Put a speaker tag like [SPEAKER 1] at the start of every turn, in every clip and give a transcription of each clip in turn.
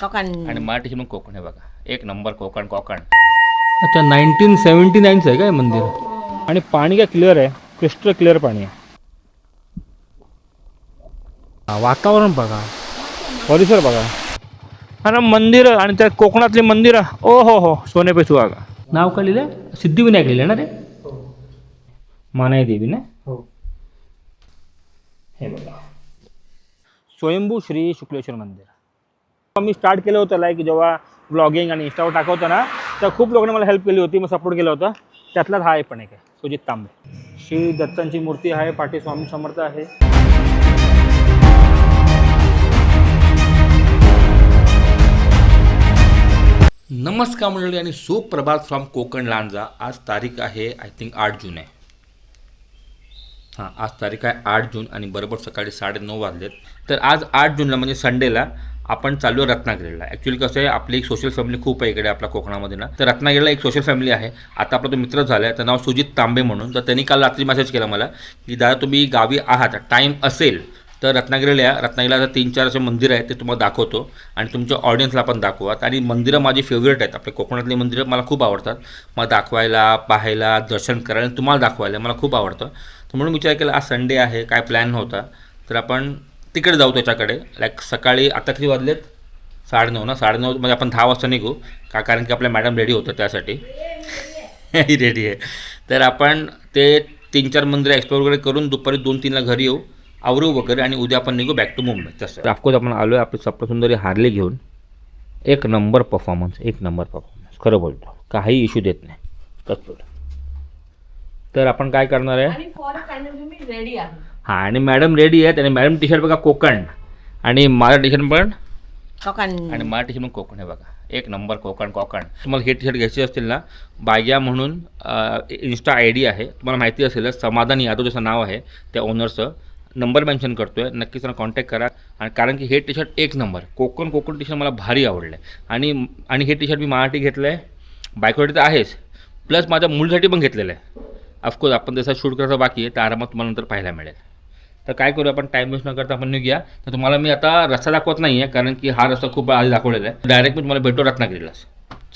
[SPEAKER 1] कोकण.
[SPEAKER 2] आणि मराठी म्हणून कोकण आहे बघा. एक नंबर कोकण कोकण.
[SPEAKER 3] अच्छा नाईन्टीन सेवन्टी नाईनचं आहे काय मंदिर? आणि पाणी काय क्लिअर आहे? क्रिस्टल क्लिअर पाणी आहे. हा, वातावरण बघा. परिसर बघा. आणि मंदिर आणि त्या कोकणातली मंदिरं ओ हो हो. सोने पे सुहागा. नाव काय लिहिलं सिद्धिविनायक लिहिलं ना रे मानाई देवी ना? हे बघा. स्वयंभू श्री शुक्लेश्वर मंदिर. मी स्टार्ट केलं होतं लाईक जेव्हा ब्लॉगिंग आणि इंस्टावर टाकवतो ना तर खूप लोकांनी मला हेल्प केली होती मग सपोर्ट केला होता. त्यातलाच हा आहे पण एक आहे सुजित तांबे. श्री दत्तांची मूर्ती आहे पाठी स्वामी समर्थ आहे.
[SPEAKER 2] नमस्कार मंडळी आणि सुप्रभात फ्रॉम कोकण लांजा. आज तारीख आहे आय थिंक आठ जून आहे. हां आज तारीख आहे आठ जून आणि बरोबर सकाळी साडेनऊ वाजलेत. तर आज आठ जूनला म्हणजे संडेला आपण चालू आहे रत्नागिरीला. ॲक्च्युली कसं आहे आपली एक सोशल फॅमिली खूप आहे इकडे आपल्या कोकणामध्ये ना. तर रत्नागिरीला एक सोशल फॅमिली आहे. आता आपला तो मित्र झाला आहे तर नाव सुजित तांबे म्हणून. तर त्यांनी काल रात्री मेसेज केला मला की दादा तुम्ही गावी आहात टाईम असेल तर रत्नागिरीला या. रत्नागिरीला आता तीन चार असे मंदिरं आहेत ते तुम्हाला दाखवतो आणि तुमच्या ऑडियन्सला पण दाखवात. आणि मंदिरं माझी फेवरेट आहेत. आपल्या कोकणातली मंदिरं मला खूप आवडतात. मला दाखवायला पाहायला दर्शन करायला तुम्हाला दाखवायला मला खूप आवडतं. तर म्हणून विचार केला आज संडे आहे काय प्लॅन होता तर आपण तिकडे जाऊ त्याच्याकडे. लाईक सकाळी आता किती वाजलेत? साडेनऊ ना? साडेनऊ म्हणजे आपण दहा वाजता निघू. का कारण की आपल्या मॅडम रेडी होतं त्यासाठी. ही रेडी आहे. तर आपण ते तीन चार मंदिरं एक्सप्लोर वगैरे करून दुपारी दोन तीनला घरी येऊ. आवरू वगैरे आणि उद्या आपण निघू बॅक टू मुंबई तसं ऑफकोर्स आपण आलो आहे आपली सप्तसुंदरी हारली घेऊन एक नंबर परफॉर्मन्स एक नंबर परफॉर्मन्स खरं बोलतो. काही इश्यू देत नाही. तत्पर तर आपण काय करणार आहे?
[SPEAKER 1] रेडी आहे.
[SPEAKER 3] हां आणि मॅडम रेडी आहेत आणि मॅडम टी शर्ट बघा कोकण. आणि माझं टी शर्ट पण
[SPEAKER 1] कोकण.
[SPEAKER 2] आणि मराठी म्हणून कोकण आहे बघा. एक नंबर कोकण कोकण. तुम्हाला हे टी शर्ट घ्यायचे असतील ना बाग्या म्हणून इन्स्टा आय डी आहे. तुम्हाला माहिती असेलच समाधान यादव जसं नाव आहे त्या ओनरचं नंबर मेन्शन करतो आहे नक्कीच त्यांना कॉन्टॅक्ट करा. आणि कारण की हे टी शर्ट एक number. Konkan Konkan T shirt मला भारी आवडलं आहे आणि आणि हे टी शर्ट मी मराठी घेतलं आहे बायकोसाठी तर आहेच. प्लस माझ्या मुलीसाठी पण घेतलेलं आहे. ऑफकोर्स आपण जसं शूट करायचं बाकी आहे तर आरामात तुम्हाला नंतर पाहायला मिळेल. तर काय करू आपण? टाईम वेस्ट न करता आपण निघूया. तर तुम्हाला मी आता रस्ता दाखवत नाही आहे कारण की हा रस्ता खूप आधी दाखवलेला आहे. डायरेक्ट मी तुम्हाला भेटतो रत्नागिरीलाच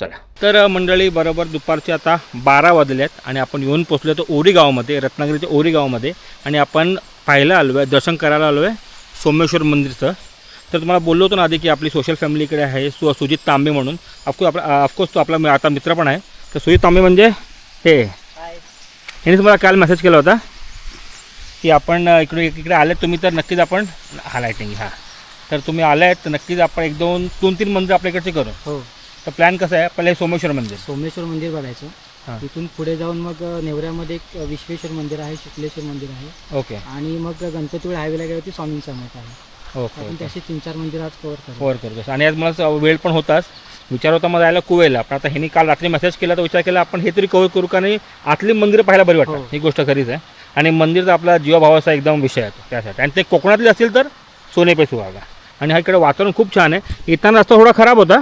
[SPEAKER 2] चला. तर मंडळी बरोबर दुपारचे आता बारा वाजले आहेत आणि आपण येऊन पोचलो तर ओरी गावामध्ये रत्नागिरीच्या ओरी गावामध्ये. आणि आपण पाहायला आलो आहे दर्शन करायला आलो आहे सोमेश्वर मंदिरचं. तर तुम्हाला बोललो होतो ना आधी की आपली सोशल फॅमिली इकडे आहे सु सुजित तांबे म्हणून. ऑफकोर्स आपला ऑफकोर्स तो आपला मी आता मित्र पण आहे. तर सुजित तांबे म्हणजे हे. यांनी तुम्हाला काल मेसेज केला होता. की आपण इकडे इकडे आले तुम्ही तर नक्कीच आपण हा लायटिंग हां. तर तुम्ही आले आहेत तर नक्कीच आपण एक दोन दोन तीन मंदिर आपल्या इकडचे करू.
[SPEAKER 4] हो.
[SPEAKER 3] तर प्लॅन कसं आहे? पहिले सोमेश्वर मंदिर.
[SPEAKER 4] सोमेश्वर मंदिर बघायचं.
[SPEAKER 3] हां.
[SPEAKER 4] तिथून पुढे जाऊन मग नेवऱ्यामध्ये एक विश्वेश्वर मंदिर आहे शुक्लेश्वर मंदिर आहे.
[SPEAKER 3] ओके.
[SPEAKER 4] आणि मग गणपतीपुळे हायवेला गेल्यावरती स्वामींचा मठ आहे.
[SPEAKER 3] ओके
[SPEAKER 4] आपण त्याचे तीन चार मंदिर आज कव्हर करू.
[SPEAKER 3] कवर करतोस आणि आज मला वेळ पण होताच. विचार होता मला यायला कुवेला. पण आता ह्यांनी काल रात्री मेसेज केला तर विचार केला आपण हे तरी कव्हर करू का? नाही आतली मंदिरं पाहायला बरी वाटतात.
[SPEAKER 4] हो.
[SPEAKER 3] ही गोष्ट खरीच आहे. आणि मंदिर तर आपला जीवाभावाचा एकदम विषय आहे त्यासाठी. आणि ते कोकणातले असतील तर सोने पे सुहागा. आणि हा इकडे वातावरण खूप छान आहे. येताना रस्ता थोडा खराब होता.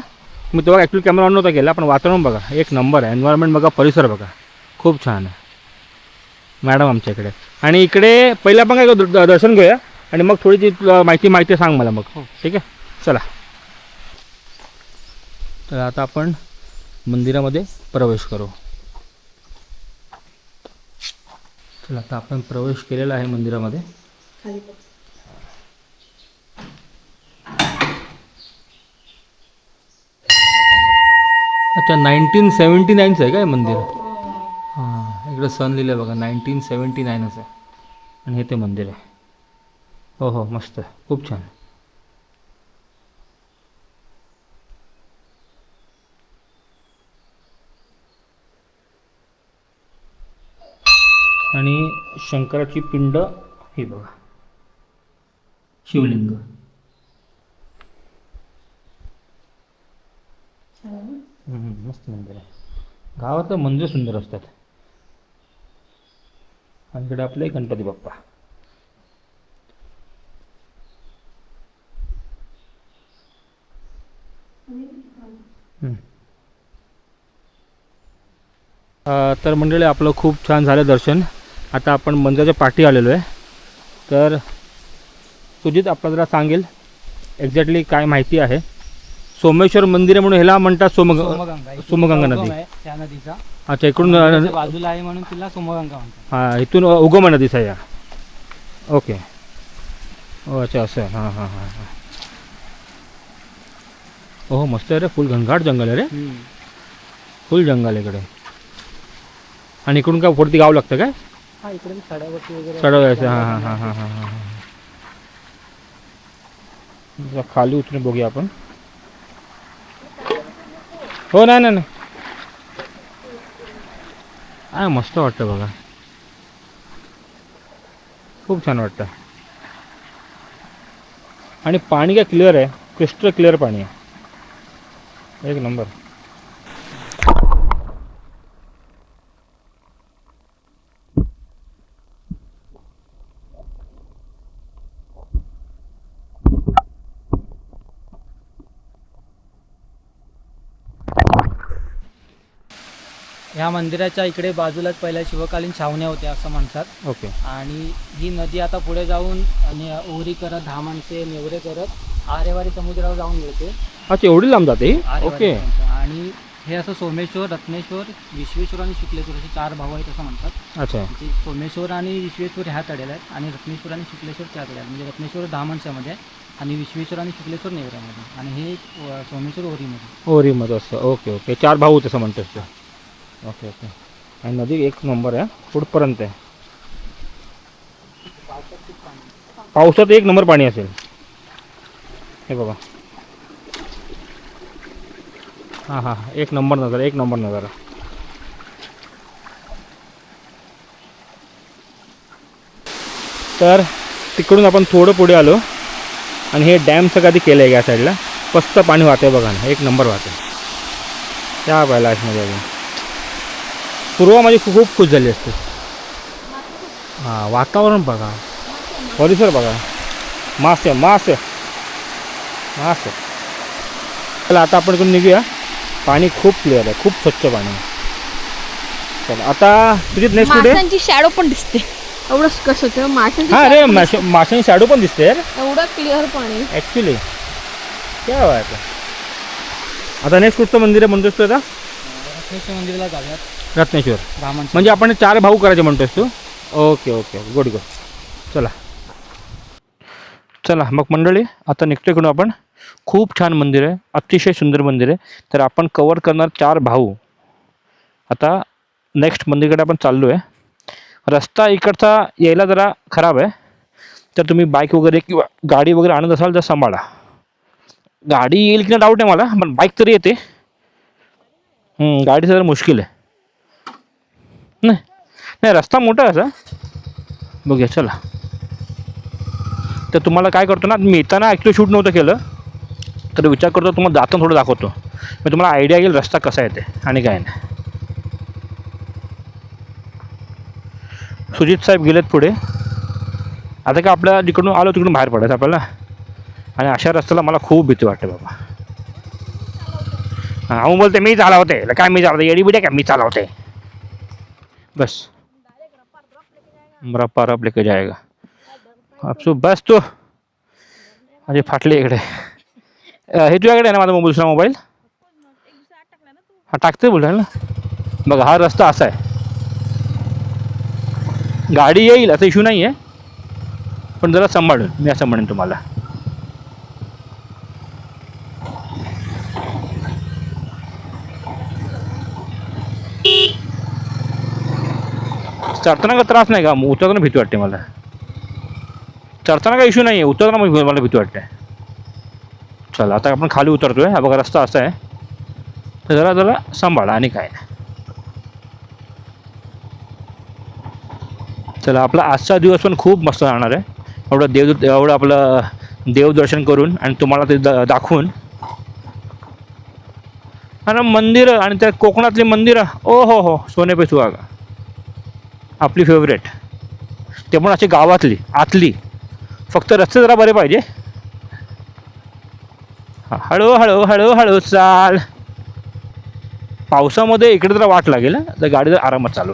[SPEAKER 3] मी तेव्हा ॲक्च्युली कॅमेरा ऑन नव्हता केला पण वातावरण बघा एक नंबर आहे. एन्व्हायरमेंट बघा परिसर बघा. खूप छान आहे. मॅडम आमच्या इकडे. आणि इकडे पहिलं आपण काय दर्शन घेऊया. आणि मग थोडी ती तुला माहिती माहिती सांग मला मग.
[SPEAKER 4] हो.
[SPEAKER 3] ठीक आहे? चला. तर आता आपण मंदिरामध्ये प्रवेश करू. चला आता आपण प्रवेश केलेला आहे मंदिरामध्ये. अच्छा नाईन्टीन सेवन्टी नाईनचं आहे काय मंदिर? हां इकडे सन लिहिलं आहे बघा नाईन्टीन सेवन्टी नाईनच आहे. आणि हे ते मंदिर आहे. हो हो मस्त आहे. खूप छान. आणि शंकराची पिंड हे बघा. शिवलिंग. मस्त मंदिर आहे. गावात मंदिर सुंदर असतात. आणि इकडे आपले गणपती बाप्पा. तर मंडळी आपलं खूप छान झालं दर्शन. आता आपण मंदिराच्या पाठी आलेलो आहे. तर सुजित आपला जरा सांगेल एक्झॅक्टली काय माहिती आहे. सोमेश्वर मंदिर आहे म्हणून ह्याला म्हणतात सोम
[SPEAKER 4] सोमगंगा
[SPEAKER 3] नदी.
[SPEAKER 4] त्या नदीचा.
[SPEAKER 3] अच्छा इकडून
[SPEAKER 4] बाजूला आहे म्हणून तिला सोमगंगा म्हणतात.
[SPEAKER 3] हां इथून उगम आहे नदीचा या. ओके. ओ अच्छा असं हां हां हां हां. हो मस्त आहे रे. फुल घनघाट जंगल आहे रे. फुल जंगल इकडे. आणि इकडून काय वरती गाव लागतं काय?
[SPEAKER 4] हा इकडे वगैरे
[SPEAKER 3] चढवायचं हां हां हां हां हां हां हां. जरा खाली उतरून बघूया आपण. हो नाही नाही नाही. हा मस्त वाटतं बघा. खूप छान वाटतं. आणि पाणी काय क्लिअर आहे? क्रिस्टल क्लिअर पाणी आहे. एक नंबर.
[SPEAKER 4] ह्या मंदिराच्या इकडे बाजूलाच पहिल्या शिवकालीन छावण्या होत्या असं म्हणतात.
[SPEAKER 3] ओके.
[SPEAKER 4] आणि ही नदी आता पुढे जाऊन आणि ओरी करत धामांचे नेवरे करत आरेवारी समुद्रावर जाऊन मिळते.
[SPEAKER 3] अच्छा एवढी लांब जाते ओके.
[SPEAKER 4] आणि हे असं सोमेश्वर रत्नेश्वर विश्वेश्वर आणि शुक्लेश्वर असे चार भाऊ आहेत असं म्हणतात.
[SPEAKER 3] अच्छा.
[SPEAKER 4] म्हणजे सोमेश्वर आणि विश्वेश्वर ह्या तड्याला आहेत आणि रत्नेश्वर आणि शुक्लेश्वर त्या तड्याला म्हणजे रत्नेश्वर धामांच्यामध्ये आहे आणि विश्वेश्वर आणि शुक्लेश्वर नेवऱ्यामध्ये. आणि हे अ, सोमेश्वर ओरीमध्ये
[SPEAKER 3] ओरीमध्ये असं. Okay okay. चार भाऊ तसं म्हणतोस तू ओके ओके आणि नदी एक नंबर आहे पुढपर्यंत आहे पावसात एक नंबर पाणी असेल. हे बघा. हां हां एक नंबर नजर एक नंबर नजर तर तिकडून आपण थोडं पुढे आलो. आणि हे डॅमचं कधी केलं आहे या साईडला मस्त पाणी वाहते बघा ना. एक नंबर वाहते त्या कैलाशमध्ये अजून. पूर्वा माझी खूप खूप खुश झाली असते. हां वातावरण बघा. परिसर बघा. मासे मासे मासे चला आता आपण इकडून निघूया. पाणी खूप क्लिअर आहे खूप स्वच्छ पाणी आहे. चला आता तुझी नेक्स्ट कुठे?
[SPEAKER 1] माशांची शॅडो पण दिसते. एवढं कसं होतं? माशांची
[SPEAKER 3] हां अरे माशांची शॅडो पण दिसते यार.
[SPEAKER 1] एवढं क्लिअर पाणी
[SPEAKER 3] ॲक्च्युली क्या बात आहे. आता नेक्स्ट कुठचं मंदिर आहे? म्हणतोस तू आता
[SPEAKER 4] रत्नेश्वर मंदिराला जाऊयात.
[SPEAKER 3] रत्नेश्वर. म्हणजे आपण चार भाऊ करायचे म्हणतोस तू? Okay okay. गुड गुड चला. चला मग मंडळी आता निघतो इकडून आपण. खूप छान मंदिर आहे. अतिशय सुंदर मंदिर आहे. तर आपण कवर करणार चार भाऊ. आता नेक्स्ट मंदिरकडे आपण चाललो आहे रस्ता इकडचा यायला जरा खराब आहे. तर तुम्ही बाईक वगैरे किंवा गाडी वगैरे आणत असाल तर सांभाळा. गाडी येईल की नाही डाऊट आहे मला. पण बाईक तरी येते. गाडीचं जरा मुश्किल आहे. नाही. नाही रस्ता मोठा आहे असा. बघूया चला. तर तुम्हाला काय करतो ना मी येताना ॲक्च्युली शूट नव्हतं केलं. तर विचार करतो तुम्हाला जाताना थोडं दाखवतो. मी तुम्हाला आयडिया येईल रस्ता कसा येते आणि काय नाही. सुजित साहेब गेलेत पुढे. आता का आपल्या जिकडून आलो तिकडून बाहेर पडायचं आपल्याला. आणि अशा रस्त्याला मला खूप भीती वाटते बाबा. हां अहो बोलते मी चालवते. काय मी चालवते? येडी बिडी काय मी चालवते. बस। रप्पा रप लेके जाएगा। आप सो बस तो। अरे फाटले इकडे। हे तुझ्याकडे आहे ना माझा मोबाईल दुसरा मोबाईल? हा टाकते बोलायला ना। बघा हा रस्ता असा आहे। गाडी येईल असा इश्यू नाही आहे पण जरा सांभाळून मी असं म्हणेन तुम्हाला। चढताना का त्रास नाही का? उतरताना भीती वाटते मला. चढताना काही इश्यू नाही आहे उतरताना मग मला भीती वाटते. चला आता आपण खाली उतरतोय. हा बघा रस्ता असा आहे. तर जरा जरा सांभाळा आणि काय चला आपला आजचा दिवस पण खूप मस्त राहणार आहे. एवढं देव एवढं आपलं देवदर्शन करून आणि तुम्हाला ते दा दाखवून. आणि मंदिरं आणि त्या कोकणातली मंदिरं. ओ हो हो. सोने पे सुहागा. आपली फेवरेट ते पण अशी गावातली आतली. फक्त रस्ते जरा बरे पाहिजे. हा, हळू हळू हळू हळू चाल. पावसामध्ये इकडे जरा वाट लागेल तर गाडी जर आरामात चालू.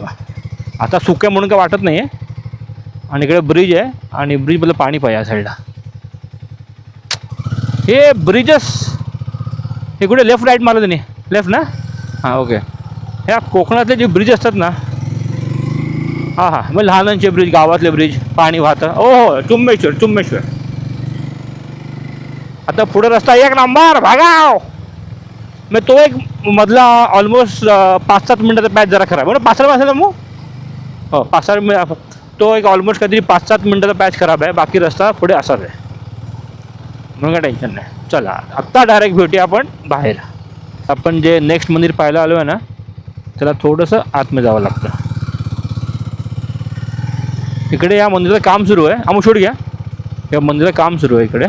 [SPEAKER 3] आता सुक्या म्हणून काय वाटत नाही आहे आणि इकडे ब्रिज आहे आणि ब्रिजमधलं पाणी पाहिजे या साईडला हे ब्रिजेस हे कुठे लेफ्ट राईट मारलं त्यांनी. लेफ्ट ना? हां ओके ह्या कोकणातले जे ब्रिज असतात ना हां हां. मग लहानांचे ब्रिज गावातले ब्रिज पाणी वाहतं. हो हो. चुंबेश्वर चुंबेश्वर. आता पुढे रस्ता एक नंबर. भागाव. मग तो एक मधला ऑलमोस्ट पाच सात मिनटाचा पॅच जरा खराब. आहे ना पाच सात वाजता मग हो पाच सात मिनिट तो एक ऑलमोस्ट काहीतरी पाच सात मिनटाचा पॅच खराब आहे. बाकी रस्ता पुढे असाच आहे. मग काय टेन्शन नाही. चला आत्ता डायरेक्ट भेटूया आपण बाहेर. आपण जे नेक्स्ट मंदिर पाहायला आलो आहे ना त्याला थोडंसं आतमध्ये जावं लागतं. इकडे या मंदिराचं काम सुरू आहे. आम्ही शोध घ्या. या मंदिराचं काम सुरू आहे इकडे.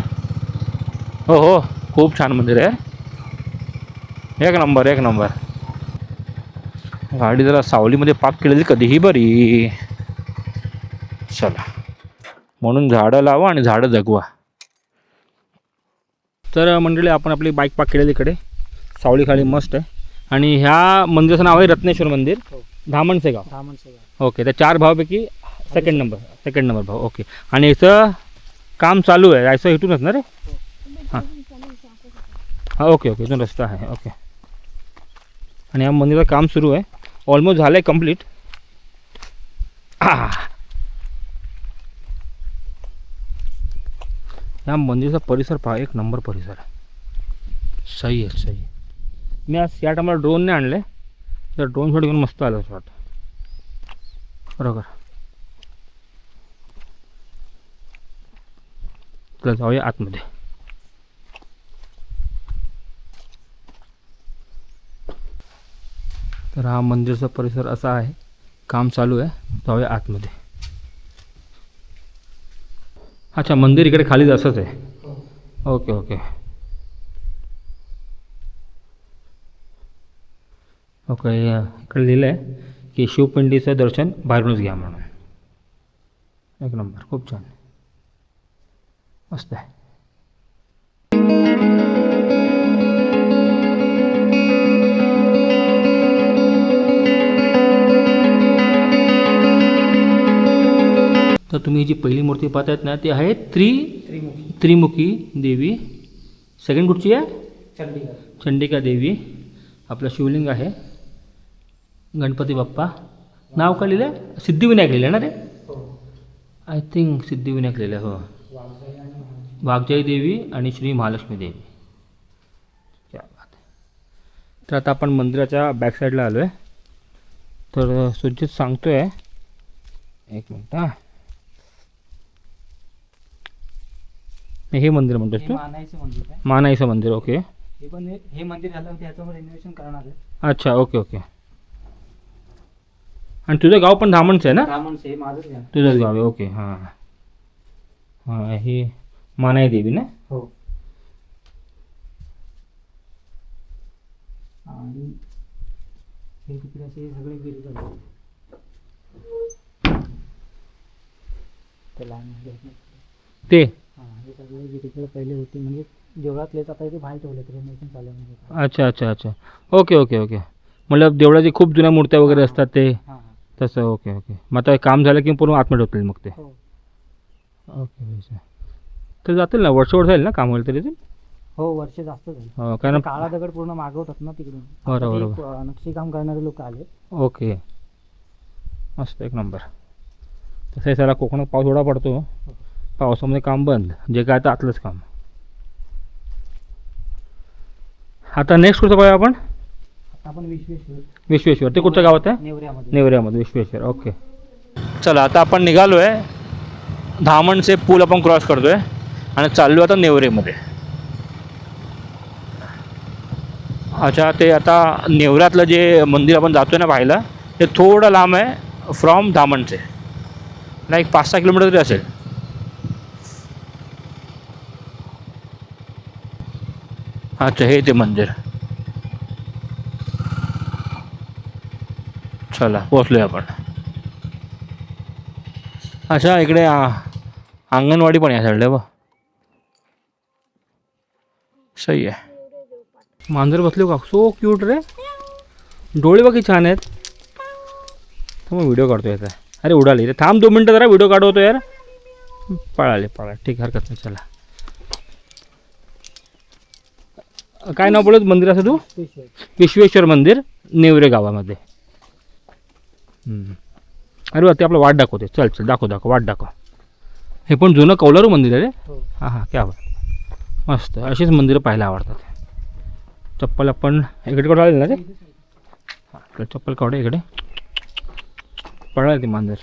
[SPEAKER 3] हो हो. खूप छान मंदिर आहे. एक नंबर एक नंबर. गाडी जरा सावलीमध्ये पाक केलेली कधीही बरी. चला. म्हणून झाडं लावा आणि झाडं जगवा. तर मंडळी आपण आपली बाईक पाक केलेली इकडे. सावली खाली मस्त आहे. आणि ह्या मंदिराचं नाव आहे रत्नेश्वर मंदिर.
[SPEAKER 4] हो.
[SPEAKER 3] धामणचे गाव
[SPEAKER 4] दहा माणसं
[SPEAKER 3] ओके. त्या चार भावापैकी सेकंड नंबर सेकंड नंबर भाऊ. ओके आणि याचं काम चालू आहे. जायचं इथूनच ना रे? हां. हां ओके ओके इथून रस्ता आहे. ओके आणि या मंदिराचं काम सुरू आहे. ऑलमोस्ट झालं आहे. कंप्लीट या मंदिराचा परिसर पहा. एक नंबर परिसर आहे. सही आहे सही आहे. मी आज या टायमाला ड्रोनने आणले. तर ड्रोन शॉट घेऊन मस्त आलं शॉट बरोबर. चला जाऊया आतमध्ये. तर हा मंदिरचा परिसर असा आहे. काम चालू आहे. जाऊया आतमध्ये. अच्छा मंदिर इकडे खालीच असंच आहे. Okay okay. ओके इकडे लिहिलं आहे की शिवपिंडीचं दर्शन बाहेरूनच घ्या म्हणून. एक नंबर खूप छान. मस्त आहे तर तुम्ही जी पहिली मूर्ती पाहतायत ना ती आहे त्रि
[SPEAKER 4] त्रिमुखी.
[SPEAKER 3] त्रिमुखी देवी. सेकंड कुठची आहे?
[SPEAKER 4] चंडीगड
[SPEAKER 3] चंडिका देवी. आपलं शिवलिंग आहे. गणपती बाप्पा. नाव काय लिहिलं आहे सिद्धिविनायक लिहिलं आहे ना रे?
[SPEAKER 4] हो.
[SPEAKER 3] आय थिंक सिद्धिविनायक लिहिलं आहे हो
[SPEAKER 4] वाघजाई
[SPEAKER 3] देवी आणि श्री महालक्ष्मी देवी. क्या बात आहे तर आता आपण मंदिराच्या बॅक साईडला आलो आहे तर सुजित सांगतो आहे एक मिनिट हां. हे मंदिर म्हणतोस
[SPEAKER 4] हे
[SPEAKER 3] तू
[SPEAKER 4] मानाईचं मंदिर आहे.
[SPEAKER 3] मानाईचं मंदिर ओके.
[SPEAKER 4] हे पण मंदिर झालं रेनोव्हेशन करणार आहे.
[SPEAKER 3] अच्छा ओके ओके. आणि तुझं गाव पण धामणचं आहे ना?
[SPEAKER 4] माझंच आहे.
[SPEAKER 3] तुझंच गाव आहे ओके हां. हां ही मानाई देवी ना
[SPEAKER 4] हो आणि हे तिकडे असे सगळे. ते पहिले होते म्हणजे देवळातलेच आता इथे बाहेर ठेवले रेनोव्हेशन चालू आहे म्हणजे
[SPEAKER 3] अच्छा अच्छा अच्छा ओके ओके ओके मतलब देवळाची खूप जुन्या मूर्त्या वगैरे असतात ते तसं ओके ओके मग आता हे काम झालं की पूर्ण आतमध्ये होतील मग ते
[SPEAKER 4] हो
[SPEAKER 3] ओके. तर जातील ना? वर्षभर जाईल ना काम होईल तरी ते?
[SPEAKER 4] हो वर्ष जास्त झाली
[SPEAKER 3] हो, कारण
[SPEAKER 4] काळा दगड पूर्ण मागवतात ना तिकडून.
[SPEAKER 3] बरोबर,
[SPEAKER 4] आता ते,
[SPEAKER 3] बरोबर.
[SPEAKER 4] अं, नक्षीकाम करणारे लोक आले.
[SPEAKER 3] ओके. मस्त एक नंबर. तसं त्याला कोकणात पाऊस एवढा पडतो. पावसामध्ये काम बंद. जे काय तर आतलंच काम. आता नेक्स्ट कुठचं पाहूया आपण?
[SPEAKER 4] आता आपण विश्वेश्वर.
[SPEAKER 3] विश्वेश्वर. ते कुठच्या गावात आहे?
[SPEAKER 4] नेवऱ्यामध्ये.
[SPEAKER 3] नेवऱ्यामध्ये विश्वेश्वर. ओके. चला आता आपण निघालो आहे धामणचे पूल आपण क्रॉस करतोय. आणि चाललो आता नेवरेमध्ये. अच्छा ते आता नेवऱ्यातलं जे मंदिर आपण जातोय ना पाहायला ते थोडं लांब आहे फ्रॉम धामणचे. ना एक पाच सहा किलोमीटर तरी असेल. अच्छा हे ते मंदिर. चला पोचलोय आपण. अच्छा इकडे अंगणवाडी पण या साईडला बा सही आहे मांजर बसले का? सो क्यूट रे। डोळे बघी छान आहेत। तर मग व्हिडिओ काढतो याचा अरे उडाली रे. थांब दोन मिनटं जरा व्हिडिओ काढवतो यार. पळाले पळा ठीक हरकत नाही. चला. काय नाव बोलत? मंदिराचं तू? विश्वेश्वर मंदिर नेवरे गावामध्ये. अरे ते आपलं वाट दाखवते चल चल दाखव दाखव. वाट दाखव. हे पण जुनं कौलारू मंदिर आहे रे.
[SPEAKER 4] हो.
[SPEAKER 3] हां हां क्या बात. मस्त. अशीच मंदिरं पाहायला आवडतात. चप्पल आपण इकडे कुठं आले ना ते हां चप्पल काढू इकडे. पडायला ते मांजर.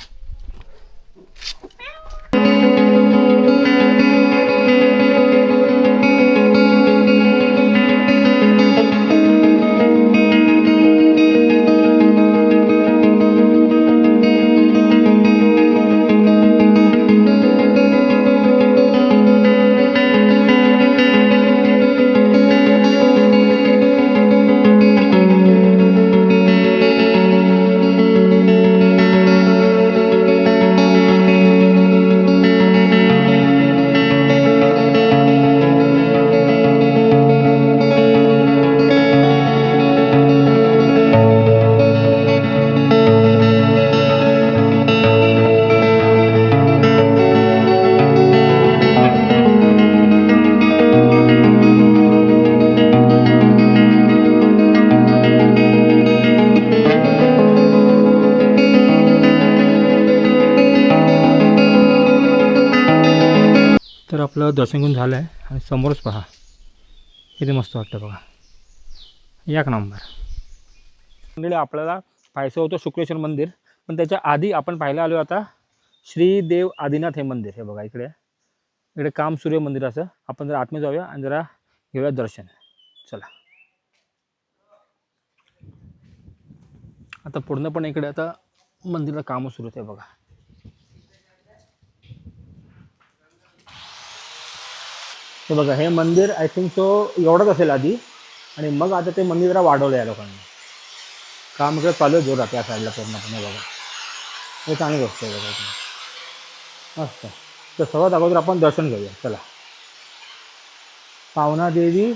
[SPEAKER 3] आपलं दर्शन घेऊन झालं आहे आणि समोरच पहा. किती मस्त वाटतं बघा. एक नंबर. मंडळी आपल्याला पाहायचं होतं शुक्लेश्वर मंदिर. पण त्याच्या आधी आपण पाहायला आलो आता श्रीदेव आदिनाथ हे मंदिर हे बघा इकडे. इकडे काम सूर्य मंदिराचं आपण जरा आतमध्ये जाऊया आणि जरा घेऊया दर्शन. चला. आता पूर्णपणे इकडे आता मंदिराला कामं सुरू आहे बघा. हे बघा हे मंदिर आय थिंक सो एवढंच असेल आधी. आणि मग आता ते मंदिर जरा वाढवलं या लोकांनी. काम इकडे चालू आहे जोरात या साईडला पूर्णपणे बघा. हे चांगली गोष्ट आहे बघा. मस्त. तर सर्वात अगोदर आपण दर्शन घेऊया. चला. पावना देवी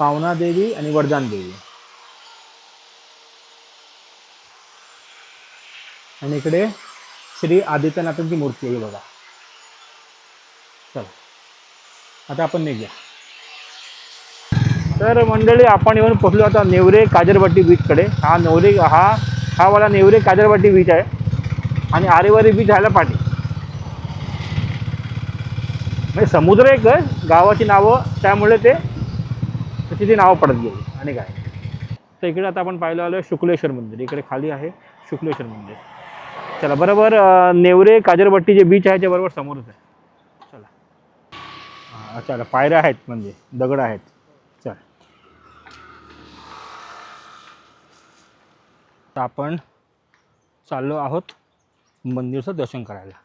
[SPEAKER 3] पावना देवी आणि वरदान देवी. आणि इकडे श्री आदित्यनाथांची मूर्ती आहे ही बघा चला आता आपण निघूया. तर मंडळी आपण येऊन पोचलो आता नेवरे काजरपट्टी बीचकडे. हा नेवरे हा हा वाला नेवरे काजरपट्टी बीच आहे. आणि आरेवारी बीच ह्याला पाठी. म्हणजे समुद्र एक गावाची नावं त्यामुळे ते तिथे नावं पडत गेली. आणि काय? तर इकडे आता आपण पाहिलं आलो शुक्लेश्वर मंदिर. इकडे खाली आहे शुक्लेश्वर मंदिर. चला बरोबर नेवरे काजरपट्टी जे बीच आहे त्याबरोबर बरोबर समोरच आहे. अच्छा पायऱ्या आहेत म्हणजे दगड आहेत. चल. तर आपण चाललो आहोत मंदिरचं दर्शन करायला.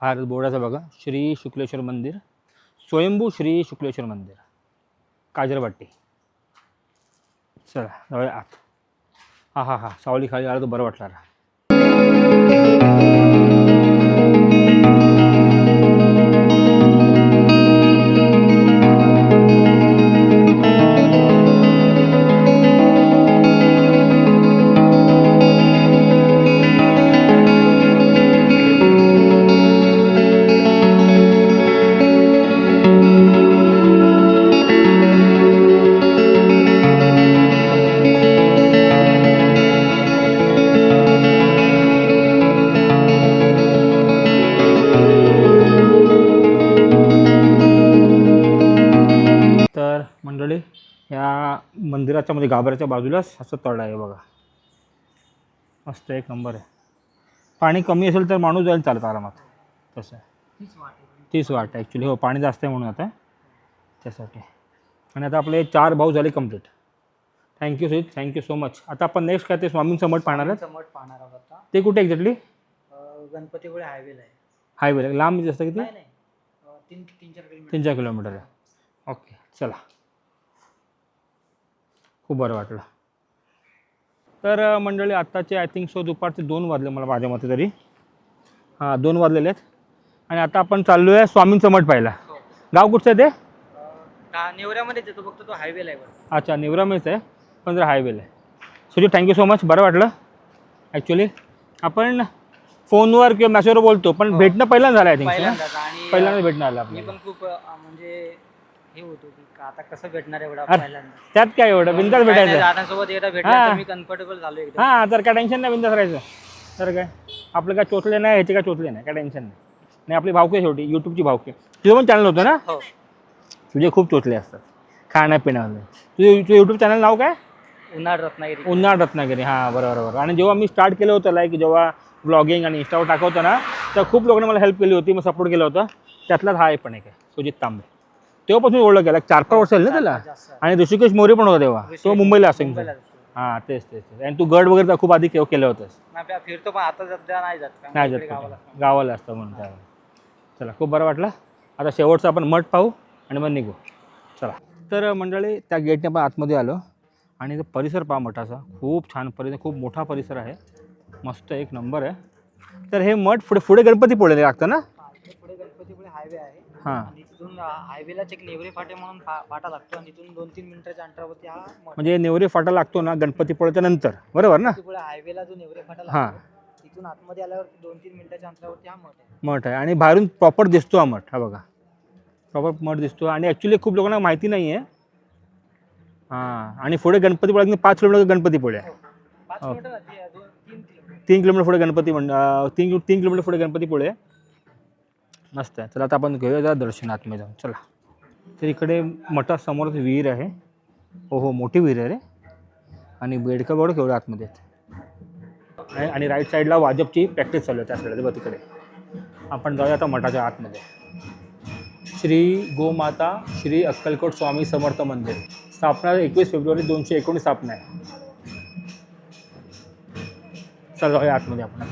[SPEAKER 3] भारत बोर्डाचं बघा श्री शुक्लेश्वर मंदिर स्वयंभू श्री शुक्लेश्वर मंदिर काजरवाटी चला जाऊया आत. हा हा हा सावली खाली आलं तर बरं वाटलं मध्ये गाभाऱ्याच्या बाजूलाच असं तळ आहे बघा. मस्त एक नंबर आहे. पाणी कमी असेल तर माणूस जाईल चालत आरामात. तसं
[SPEAKER 4] तीच वाट आहे.
[SPEAKER 3] ॲक्च्युली हो पाणी जास्त आहे म्हणून आता. त्यासाठी. आणि आता आपले चार भाऊ झाले complete thank you Sujit thank you so much आता आपण नेक्स्ट काय ते स्वामींचं मठ पाहणार आहेत?
[SPEAKER 4] मठ पाहणार आहोत आता.
[SPEAKER 3] ते कुठे एक्झॅक्टली
[SPEAKER 4] गणपतीपुळे हायवेला आहे.
[SPEAKER 3] हायवे लांब जास्त किती?
[SPEAKER 4] नाही तीन तीन चार किलोमीटर.
[SPEAKER 3] तीन चार किलोमीटर आहे. ओके चला. खूप बरं वाटलं. तर मंडळी आत्ताचे आय थिंक सो दुपारचे दोन वाजले मला माझ्या मते तरी. हां दोन वाजलेले आहेत. आणि आता आपण चाललो आहे स्वामींचं मठ पाहिला. गाव कुठचं आहे ते?
[SPEAKER 4] नेवऱ्यामध्येच येतो फक्त तो हायवेला आहे
[SPEAKER 3] अच्छा निवरामेच आहे. पण जरा हायवेला आहे. सुजित थँक्यू सो मच बरं वाटलं? ॲक्च्युली आपण फोनवर किंवा मेसेजवर बोलतो पण
[SPEAKER 4] हो.
[SPEAKER 3] भेटणं पहिल्यांदा झालं आय थिंक
[SPEAKER 4] आणि
[SPEAKER 3] पहिल्यांदा भेटणं आलं
[SPEAKER 4] मी
[SPEAKER 3] आपल्याला.
[SPEAKER 4] पण खूप म्हणजे हे होतो की का आता कसं भेटणार एवढा
[SPEAKER 3] अरे,
[SPEAKER 4] पहिल्यांदा?
[SPEAKER 3] त्यात काय एवढं? बिंदास
[SPEAKER 4] काय नाही,
[SPEAKER 3] भेटायचं.
[SPEAKER 4] दादांसोबत एकदा भेटला
[SPEAKER 3] हा.
[SPEAKER 4] मी कम्फर्टेबल झालो एकदम.
[SPEAKER 3] हां तर काय टेन्शन नाही बिंदास राहायचं. तर काय? आपलं काय चोचले नाही ह्याचे काय चोचले नाही काय टेन्शन नाही. नाही आपली भावकी आहे शेवटी यूट्यूबची भावकी. तुझं पण चॅनल होतं ना?
[SPEAKER 4] हो.
[SPEAKER 3] तुझे खूप चोचले असतात. खाण्यापिण्यामध्ये तुझे तुझं यूट्यूब चॅनल नाव काय?
[SPEAKER 4] उन्हाळ रत्नागिरी.
[SPEAKER 3] उन्हाळ रत्नागिरी. हां बरोबर बरोबर. आणि जेव्हा मी स्टार्ट केलं होतं लाईक जेव्हा ब्लॉगिंग आणि इंस्टावर टाकवतं ना तर खूप लोकांनी मला हेल्प केली होती मग सपोर्ट केलं होतं. त्यातलाच हा एक पण एक आहे सुजित तांबे. तेव्हापासून ओळख केला चार पाच वर्ष झाली ना त्याला. आणि ऋषिकेश मोरे पण होता तेव्हा. तो मुंबईला असेल. हां तेच तेच तेच. आणि तू गड वगैरे खूप आधी केलं होतंस.
[SPEAKER 4] फिरतो पण आता सध्या नाही जात.
[SPEAKER 3] नाही जात
[SPEAKER 4] गावाला
[SPEAKER 3] असतं. म्हणून त्यावेळेला चला खूप बरं वाटलं. आता शेवटचं आपण मठ पाहू आणि मग निघू. चला. तर मंडळी त्या गेटने आपण आतमध्ये आलो. आणि तो परिसर पहा मठाचा. खूप छान परिसर खूप मोठा परिसर आहे. मस्त एक नंबर आहे. तर हे मठ पुढे पुढे गणपतीपुळे लागतं ना?
[SPEAKER 4] पुढे गणपतीपुळे हायवे आहे.
[SPEAKER 3] हां.
[SPEAKER 4] तिथून हायवेलाच एक नेवरे फाटे म्हणून फा- फाटा लागतो आणि तिथून दोन तीन मिनिटाच्या अंतरावरती हा मठ
[SPEAKER 3] म्हणजे नेवरे फाटा लागतो ना गणपतीपुळेच्या नंतर. बरोबर ना?
[SPEAKER 4] गणपतीपुळे हायवेला जो नेवरे फाटा
[SPEAKER 3] हां.
[SPEAKER 4] लागतो तिथून आतमध्ये आल्यावर दोन तीन मिनिटाच्या अंतरावरती हा मठ आहे.
[SPEAKER 3] मठ आहे. आणि बाहेरून प्रॉपर दिसतो हा मठ हा बघा. प्रॉपर मठ दिसतो. आणि ॲक्च्युली खूप लोकांना माहिती नाही आहे हां. आणि पुढे गणपतीपुळे पाच किलोमीटर गणपतीपुळे आहे.
[SPEAKER 4] पाच
[SPEAKER 3] हो.
[SPEAKER 4] किलोमीटर आहे, दोन तीन किलोमीटर.
[SPEAKER 3] तीन किलोमीटर पुढे गणपती अं, तीन तीन किलोमीटर पुढे गणपतीपुळे आहे. मस्त आहे. चला आता आपण घेऊया जरा दर्शनात्मे जाऊन. चला. तर इकडे मठासमोरच विहीर आहे. हो हो मोठी विहीर आहे रे. आणि बेडकं बघ केवढं आतमध्ये आहेत. आणि- आणि राईट साईडला वाजपची प्रॅक्टिस चालू आहे त्या साईडला बघ तिकडे. आपण जाऊया आता मठाच्या आतमध्ये. श्री गोमाता श्री अक्कलकोट स्वामी समर्थ मंदिर. स्थापना एकवीस फेब्रुवारी दोनशे एकोणीस स्थापना आहे चला जाऊया आतमध्ये आपण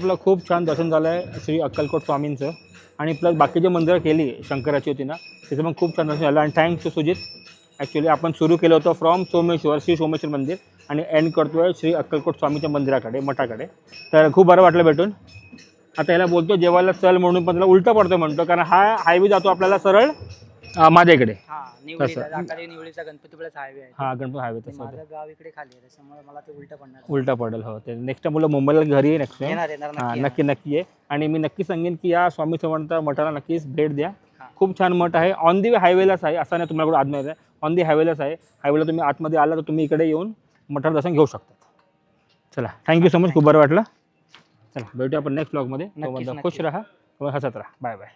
[SPEAKER 3] आपलं खूप छान दर्शन झालं आहे श्री अक्कलकोट स्वामींचं. आणि प्लस बाकीचे मंदिरं केली शंकराची होती ना तिथं पण खूप छान दर्शन झालं. आणि थँक्स टू सुजित ॲक्च्युली आपण सुरू केलं होतं फ्रॉम सोमेश्वर श्री सोमेश्वर मंदिर आणि एंड करतो आहे श्री अक्कलकोट स्वामीच्या मंदिराकडे मठाकडे. तर खूप बरं वाटलं भेटून. आता याला बोलतो जेवायला चल म्हणून पण त्याला उलटं पडतो म्हणतो कारण हा हायवे जातो आपल्याला सरळ. अं, माझ्या इकडे
[SPEAKER 4] हा
[SPEAKER 3] तसं.
[SPEAKER 4] गणपतीपुळेचा हायवे आहे.
[SPEAKER 3] हा गणपती हायवे तसं
[SPEAKER 4] माझं गाव इकडे खाली आहे त्याच्यामुळे मला ते उलट पडणार.
[SPEAKER 3] उलटा पडेल हो. ते नेक्स्ट टाइम मुलं मुंबईला घरी आहे नेक्स्ट टाइम
[SPEAKER 4] येणार येणार
[SPEAKER 3] हां
[SPEAKER 4] नक्की
[SPEAKER 3] नक्की नक्की आहे आणि मी नक्की सांगेन की या स्वामी समर्थ मठाला नक्कीच भेट द्या.
[SPEAKER 4] हां.
[SPEAKER 3] खूप छान मठ आहे. ऑन दी हायवेलाच आहे असं नाही तुम्हाला आतमध्ये आहे ऑन दी हायवेलाच आहे. हायवेला तुम्ही आतमध्ये आला तर तुम्ही इकडे येऊन मठाचं दर्शन घेऊ शकता. चला थँक्यू सो मच खूप बरं वाटलं. चला भेटूया आपण नेक्स्ट ब्लॉगमध्ये
[SPEAKER 4] नक्कीच,
[SPEAKER 3] खुश
[SPEAKER 4] नक्कीच.
[SPEAKER 3] राहा हसत राहा. Bye bye